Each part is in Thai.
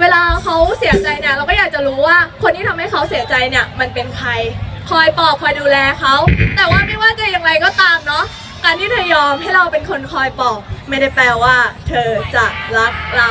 เวลาเขาเสียใจเนี่ยเราก็อยากจะรู้ว่าคนที่ทำให้เขาเสียใจเนี่ยมันเป็นใคร คอยปลอบคอยดูแลเขาแต่ว่าไม่ว่าจะอย่างไรก็ตามเนาะการที่เธอยอมให้เราเป็นคนคอยปลอบไม่ได้แปลว่า เธอจะรักเรา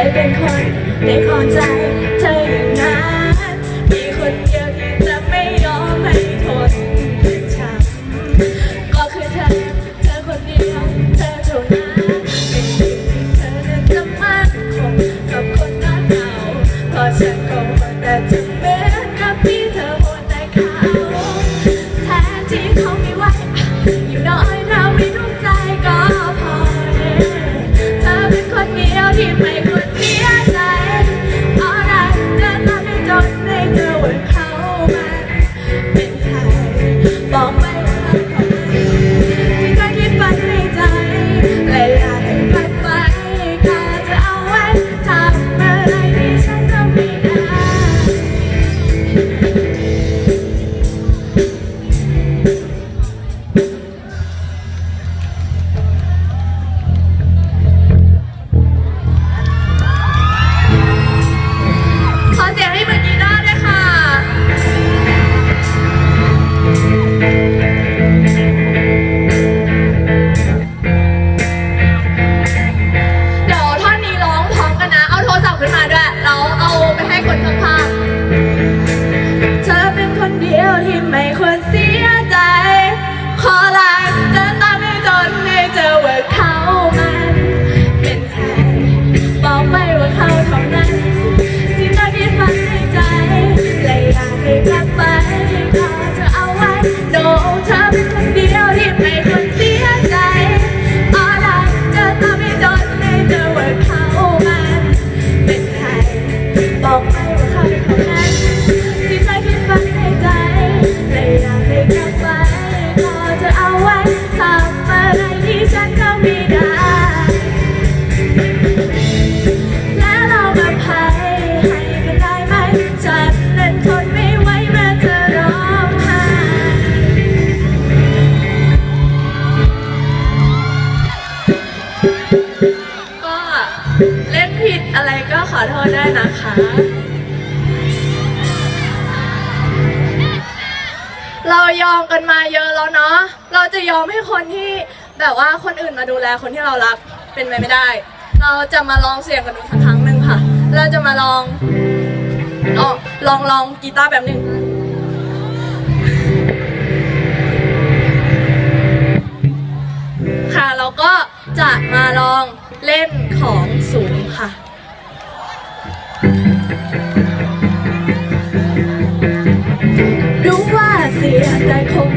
ได้เป็นคนได้เข้าใจเธออย่างนั้นมีคนเดียวที่จะไม่ยอมให้ทนช้ำก็คือเธอ เธอคนเดียว เธอเท่านั้นเป็นสิ่งที่เธอจะมั่นคงกับคนนั้นเอาเพราะฉันก็ว่แต่จะ ก็ขอโทษได้นะคะ เรายอมกันมาเยอะแล้วเนาะ เราจะยอมให้คนที่แบบว่าคนอื่นมาดูแลคนที่เรารักเป็นไปไม่ได้ เราจะมาลองเสียงกันดูสักครั้งหนึ่งค่ะ เราจะมาลองลองลองลองกีตาร์แบบหนึ่งค่ะเราก็จะมาลองเล่นของสูง รู้ว่าเสียใจคง